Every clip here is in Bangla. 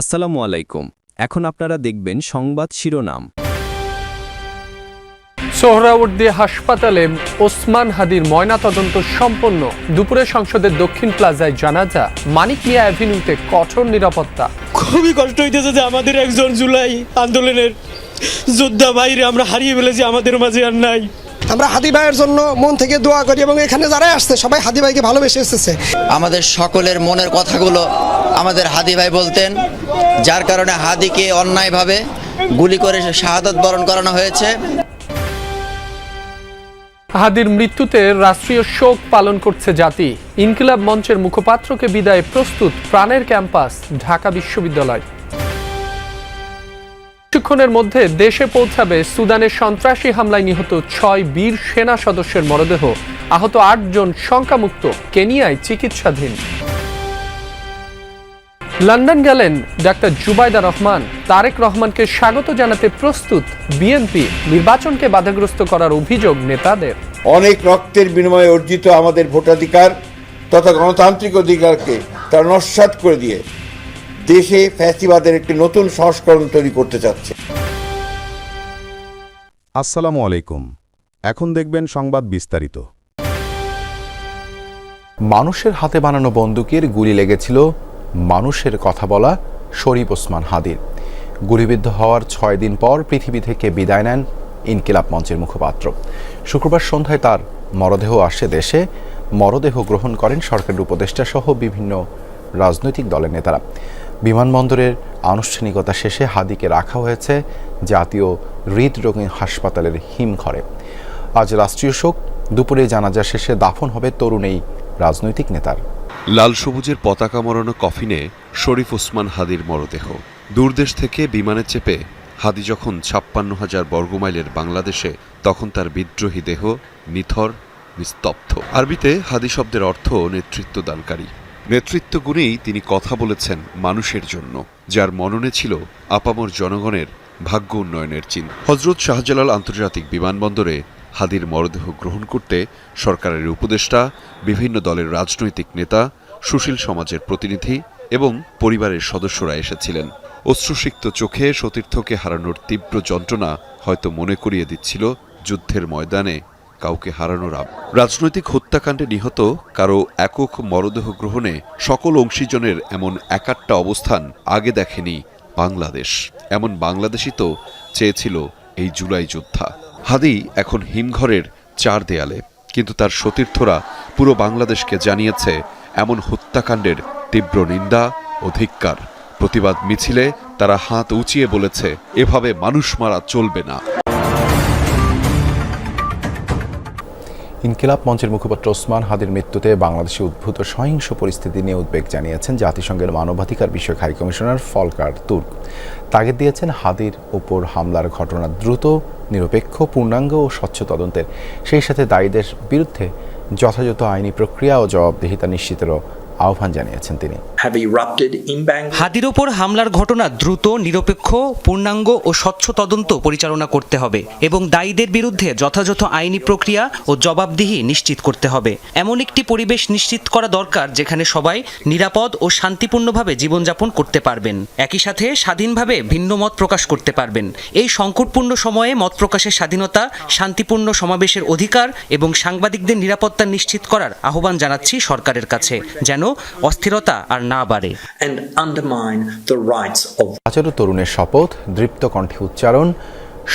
আসসালামু আলাইকুম। এখন আপনারা দেখবেন সংবাদ শিরোনাম। সোহরাওয়ার্দী হাসপাতালে ওসমান হাদির ময়নাতদন্ত সম্পন্ন। দুপুরে সংসদের দক্ষিণ প্লাজায় জানাজা। মানিক মিয়া অ্যাভিনিউতে কঠোর নিরাপত্তা। খুবই কষ্ট হইতেছে যে আমাদের একজন জুলাই আন্দোলনের যোদ্ধা বাইরে আমরা হারিয়ে ফেলেছি আমাদের মাঝে আর নাই। আমরা হাদি ভাইয়ের জন্য মন থেকে দোয়া করি এবং এখানে যারাই আসছে সবাই হাদি ভাইকে ভালোবেসে এসেছে। আমাদের সকলের মনের কথাগুলো আমাদের হাদি ভাই বলতেন যার কারণে হাদিকে অন্যায়ভাবে গুলি করে শাহাদত বরণ করানো হয়েছে। হাদির মৃত্যুতে রাষ্ট্রীয় শোক পালন করছে জাতি। ইনকিলাব মঞ্চের মুখপাত্রকে বিদায় প্রস্তুত প্রাণের ক্যাম্পাস, ঢাকা বিশ্ববিদ্যালয়। কিছুক্ষণের মধ্যে দেশে পৌঁছাবে সুদানের সন্ত্রাসী হামলায় নিহত ছয় বীর সেনা সদস্যের মরদেহ। আহত আটজন শঙ্কামুক্ত, কেনিয়ায় চিকিৎসাধীন। লন্ডন গেলেন ডাক্তার জুবাইদা রহমান। তারেক রহমানকে স্বাগত জানাতে প্রস্তুত বিএনপি নির্বাচনকে বাধাগ্রস্ত করার অভিযোগ নেতাদের। অনেক রক্তের বিনিময়ে অর্জিত আমাদের ভোটাধিকার তথা গণতান্ত্রিক অধিকারকে তারা নস্বাত করে দিয়ে দেশে ফ্যাসিবাদের একটি নতুন সংস্করণ তৈরি করতে চাচ্ছে। আসসালামু আলাইকুম। এখন দেখবেন সংবাদ বিস্তারিত। মানুষের হাতে বানানো বন্দুকের গুলি লেগেছিল মানুষের কথা বলা শরীফ ওসমান হাদির। গুলিবিদ্ধ হওয়ার ছয় দিন পর পৃথিবী থেকে বিদায় নেন ইনকিলাব মঞ্চের মুখপাত্র। শুক্রবার সন্ধ্যায় তার মরদেহ আসে দেশে। মরদেহ গ্রহণ করেন সরকারের উপদেষ্টা সহ বিভিন্ন রাজনৈতিক দলের নেতারা। বিমানবন্দরের আনুষ্ঠানিকতা শেষে হাদিকে রাখা হয়েছে জাতীয় হৃদরোগী হাসপাতালের হিমঘরে। আজ রাষ্ট্রীয় শোক। দুপুরে জানাজা শেষে দাফন হবে তরুণ এই রাজনৈতিক নেতার। লাল সবুজের পতাকা মরানো কফিনে শরীফ ওসমান হাদির মরদেহ। দূরদেশ থেকে বিমানে চেপে হাদি যখন ছাপ্পান্ন হাজার বর্গমাইলের বাংলাদেশে, তখন তার বিদ্রোহী দেহ নিথর, নিস্তব্ধ। আরবিতে হাদি শব্দের অর্থ নেতৃত্ব দানকারী। নেতৃত্ব গুণেই তিনি কথা বলেছেন মানুষের জন্য, যার মননে ছিল আপামর জনগণের ভাগ্য উন্নয়নের চিহ্ন। হজরত শাহজালাল আন্তর্জাতিক বিমানবন্দরে হাদির মরদেহ গ্রহণ করতে সরকারের উপদেষ্টা, বিভিন্ন দলের রাজনৈতিক নেতা, সুশীল সমাজের প্রতিনিধি এবং পরিবারের সদস্যরা এসেছিলেন। অশ্রুসিক্ত চোখে সতীর্থকে হারানোর তীব্র যন্ত্রণা হয়তো মনে করিয়ে দিচ্ছিল যুদ্ধের ময়দানে কাউকে হারানোর। আব রাজনৈতিক হত্যাকাণ্ডে নিহত কারও একক মরদেহ গ্রহণে সকল অংশীজনের এমন একাট্টা অবস্থান আগে দেখেনি বাংলাদেশ। এমন বাংলাদেশই তো চেয়েছিল এই জুলাই যোদ্ধা। হাদি এখন হিমঘরের চার দেয়ালে, কিন্তু তার সতীর্থরা পুরো বাংলাদেশকে জানিয়েছে, এমন হত্যাকাণ্ডের তীব্র নিন্দা ও ধিক্কার। প্রতিবাদ মিছিলে তারা হাত উঁচিয়ে বলেছে, এভাবে মানুষ মারা চলবে না। ইনকিলাব মঞ্চের মুখপাত্র ওসমান হাদির মৃত্যুতে বাংলাদেশে উদ্ভূত সহিংস পরিস্থিতি নিয়ে উদ্বেগ জানিয়েছেন জাতিসংঘের মানবাধিকার বিষয়ক হাই কমিশনার ফলকার তুর্ক। তাগিদ দিয়েছেন হাদির ওপর হামলার ঘটনা দ্রুত, নিরপেক্ষ, পূর্ণাঙ্গ ও স্বচ্ছ তদন্তের। সেই সাথে দায়ীদের বিরুদ্ধে যথাযথ আইনি প্রক্রিয়া ও জবাবদিহিতা নিশ্চিতেরও আহ্বান জানিয়েছেন তিনি। Bangladesh. হাদির ওপর হামলার ঘটনা দ্রুত, নিরপেক্ষ, পূর্ণাঙ্গ ও স্বচ্ছ তদন্ত পরিচালনা করতে হবে এবং দায়ীদের বিরুদ্ধে যথাযথ আইনি প্রক্রিয়া ও জবাবদিহি নিশ্চিত করতে হবে। এমন একটি পরিবেশ নিশ্চিত করা দরকার যেখানে সবাই নিরাপদ ও শান্তিপূর্ণভাবে জীবনযাপন করতে পারবেন। একই সাথে স্বাধীনভাবে ভিন্ন মত প্রকাশ করতে পারবেন। এই সংকটপূর্ণ সময়ে মত প্রকাশের স্বাধীনতা, শান্তিপূর্ণ সমাবেশের অধিকার এবং সাংবাদিকদের নিরাপত্তা নিশ্চিত করার আহ্বান জানাচ্ছি সরকারের কাছে, যেন অস্থিরতা আর না বাড়ে। and undermine the rights of হাজারো তরুণের শপথ দৃপ্ত কণ্ঠে উচ্চারণ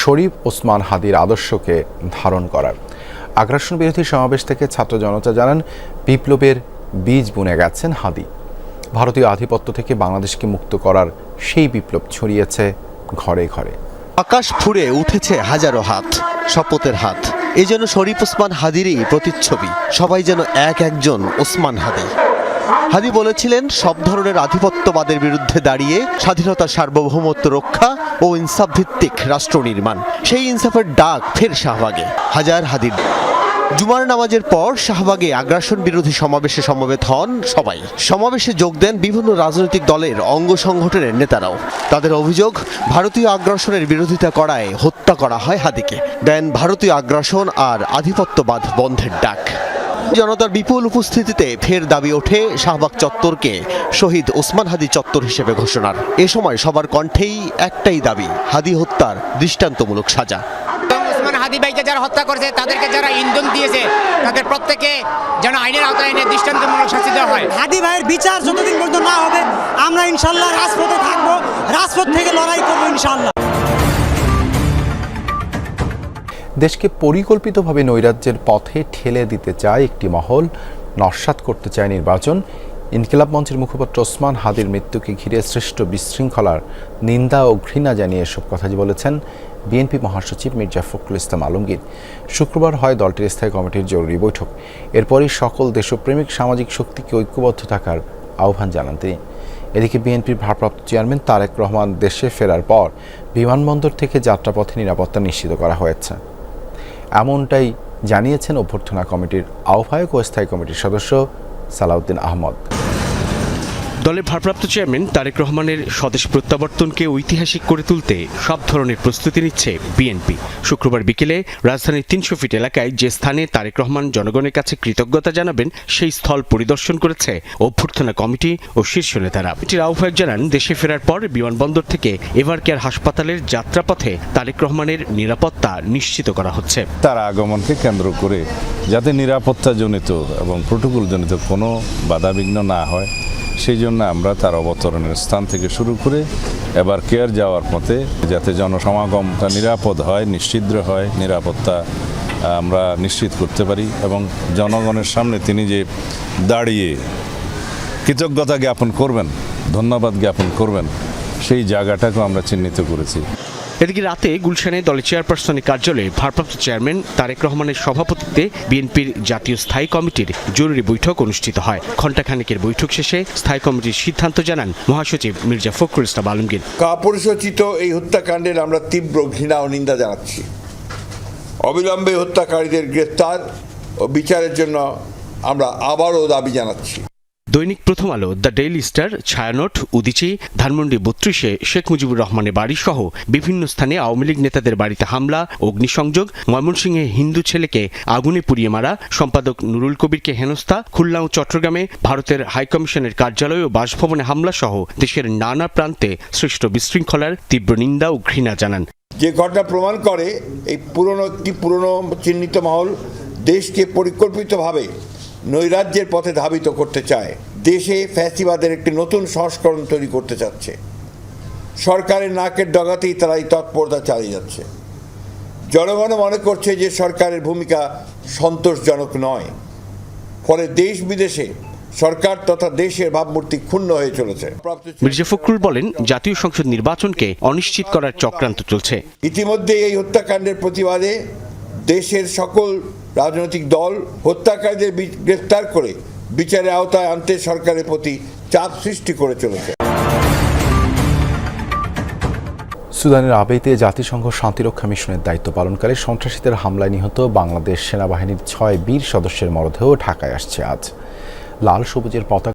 শরীফ ওসমান হাদির আদর্শকে ধারণ করার। আগ্রাসন বিরোধী সমাবেশ থেকে ছাত্র জনতা জানান বিপ্লবের বীজ বুনে গেছেন হাদি। ভারতীয় আধিপত্য থেকে বাংলাদেশকে মুক্ত করার সেই বিপ্লব ছড়িয়েছে ঘরে ঘরে। আকাশ ফুঁড়ে উঠেছে হাজারো হাত শপথের হাত। এই যেন শরীফ ওসমান হাদিরই প্রতিচ্ছবি। সবাই যেন এক একজন ওসমান হাদি। হাদি বলেছিলেন, সব ধরনের আধিপত্যবাদের বিরুদ্ধে দাঁড়িয়ে স্বাধীনতা সার্বভৌমত্ব রক্ষা ও ইনসাফ ভিত্তিক রাষ্ট্র নির্মাণ। সেই ইনসাফের ডাক ফের শাহবাগে। হাজার হাদির জুমার নামাজের পর শাহবাগে আগ্রাসন বিরোধী সমাবেশে সমবেত হন সবাই। সমাবেশে যোগ দেন বিভিন্ন রাজনৈতিক দলের অঙ্গ সংগঠনের নেতারাও। তাদের অভিযোগ, ভারতীয় আগ্রাসনের বিরোধিতা করায় হত্যা করা হয় হাদিকে। দেন ভারতীয় আগ্রাসন আর আধিপত্যবাদ বন্ধের ডাক। জনতার বিপুল উপস্থিতিতে ফের দাবি ওঠে শাহবাগ চত্বরকে শহীদ ওসমান হাদি চত্বর হিসেবে ঘোষণার। এ সময় সবার কণ্ঠেই একটাই দাবি হাদি হত্যার দৃষ্টান্তমূলক সাজা। ওসমান হাদি ভাইকে যারা হত্যা করেছে তাদেরকে যারা ইন্ধন দিয়েছে তাদের প্রত্যেকে যেন আইনের আওতায় এনে দৃষ্টান্তমূলক শাস্তি দেওয়া হয়। হাদি ভাইয়ের বিচার যতদিন পর্যন্ত না হবে আমরা ইনশাল্লাহ রাজপথে থাকব রাজপথ থেকে লড়াই করব ইনশাল্লাহ। দেশকে পরিকল্পিতভাবে নৈরাজ্যের পথে ঠেলে দিতে চায় একটি মহল। নস্বাত করতে চায় নির্বাচন। ইনকিলাব মঞ্চের মুখপাত্র ওসমান হাদির মৃত্যুকে ঘিরে সৃষ্ট বিশৃঙ্খলার নিন্দা ও ঘৃণা জানিয়ে এসব কথা বলেছেন বিএনপি মহাসচিব মির্জা ফখরুল ইসলাম আলমগীর। শুক্রবার হয় দলটির স্থায়ী কমিটির জরুরি বৈঠক। এরপরই সকল দেশপ্রেমিক সামাজিক শক্তিকে ঐক্যবদ্ধ থাকার আহ্বান জানান তিনি। এদিকে বিএনপির ভারপ্রাপ্ত চেয়ারম্যান তারেক রহমান দেশে ফেরার পর বিমানবন্দর থেকে যাত্রাপথে নিরাপত্তা নিশ্চিত করা হয়েছে। এমনটাই জানিয়েছেন অভ্যর্থনা কমিটির আহ্বায়ক ও স্থায়ী কমিটির সদস্য সালাউদ্দিন আহমদ। দলের ভারপ্রাপ্ত চেয়ারম্যান তারেক রহমানের স্বদেশ প্রত্যাবর্তনকে ঐতিহাসিক করে তুলতে সব ধরনের প্রস্তুতি নিচ্ছে বিএনপি। শুক্রবার বিকেলে রাজধানীর তিনশো ফিট এলাকায় যে স্থানে তারেক রহমান জনগণের কাছে কৃতজ্ঞতা জানাবেন, সেই স্থল পরিদর্শন করেছে অভ্যর্থনা কমিটি ও শীর্ষ নেতারা। এটির আহ্বায়ক জানান, দেশে ফেরার পর বিমানবন্দর থেকে এভার কেয়ার হাসপাতালের যাত্রাপথে তারেক রহমানের নিরাপত্তা নিশ্চিত করা হচ্ছে। তার আগমনকে কেন্দ্র করে যাতে নিরাপত্তাজনিত এবং প্রোটোকলজনিত কোনো বাধাবিঘ্ন না হয়, সেই জন্য আমরা তার অবতরণের স্থান থেকে শুরু করে এবার কেয়ার যাওয়ার পথে যাতে জনসমাগমটা নিরাপদ হয়, নিশ্চিদ্র হয়, নিরাপত্তা আমরা নিশ্চিত করতে পারি এবং জনগণের সামনে তিনি যে দাঁড়িয়ে কৃতজ্ঞতা জ্ঞাপন করবেন, ধন্যবাদ জ্ঞাপন করবেন, সেই জায়গাটাকেও আমরা চিহ্নিত করেছি। এদিকে রাতে গুলশানে দলের চেয়ারপারসনের কার্যালয়ে ভারপ্রাপ্ত চেয়ারম্যান তারেক রহমানের সভাপতিত্বে বিএনপির জাতীয় স্থায়ী কমিটির জরুরি বৈঠক অনুষ্ঠিত হয়। ঘণ্টাখানেকের বৈঠক শেষে স্থায়ী কমিটির সিদ্ধান্ত জানান মহাসচিব মির্জা ফখরুল ইসলাম আলমগীর। কাপুরুষোচিত এই হত্যাকাণ্ডের আমরা তীব্র ঘৃণা ও নিন্দা জানাচ্ছি। অবিলম্বে হত্যাকারীদের গ্রেফতার ও বিচারের জন্য আমরা আবারও দাবি জানাচ্ছি। Dainik Prothom Alo, the daily star, Chhayanaut, Udichi, Dhanmondi বত্রিশে শেখ মুজিবুর রহমানের বাড়ি সহ বিভিন্ন স্থানে আওয়ামী লীগ নেতাদের বাড়িতে হামলা, অগ্নিসংযোগ, ময়মনসিংহে হিন্দু ছেলেকে আগুনে পুড়িয়ে মারা, সম্পাদক নুরুল কবিরকে হেনস্থা, খুলনা ও চট্টগ্রামে ভারতের হাইকমিশনের কার্যালয় ও বাসভবনে হামলা সহ দেশের নানা প্রান্তে সৃষ্ট বিশৃঙ্খলার তীব্র নিন্দা ও ঘৃণা জানান। যে ঘটনা প্রমাণ করে এই পুরনো একটি পুরনো চিহ্নিত মহল দেশকে পরিকল্পিতভাবে নৈরাজ্যের পথে ধাবিত করতে চায়। দেশে ফ্যাসিবাদের একটি নতুন সংস্করণ তৈরি করতে চাচ্ছে। সরকারের নাকের ডগাতেই তারা এই তৎপরতা চালিয়ে যাচ্ছে। জনগণ মনে করছে যে সরকারের ভূমিকা সন্তোষজনক নয়। ফলে দেশ বিদেশে সরকার তথা দেশের ভাবমূর্তি ক্ষুণ্ণ হয়ে চলেছে। মির্জা ফখরুল বলেন জাতীয় সংসদ নির্বাচনকে অনিশ্চিত করার চক্রান্ত চলছে। ইতিমধ্যে এই হত্যাকাণ্ডের প্রতিবাদে দেশের সকল রাজনৈতিক দল হত্যাকারীদের গ্রেফতার করে বিচারের আওতায় আনতে সরকারের প্রতি চাপ সৃষ্টি করে চলেছে। সুদানের আবেইতে জাতিসংঘ শান্তিরক্ষা মিশনের দায়িত্ব পালনকারী সন্ত্রাসীদের হামলায় নিহত বাংলাদেশ সেনাবাহিনীর ছয় বীর সদস্যের মরদেহ ঢাকায় আসছে আজ। লাল সবুজের পতাকা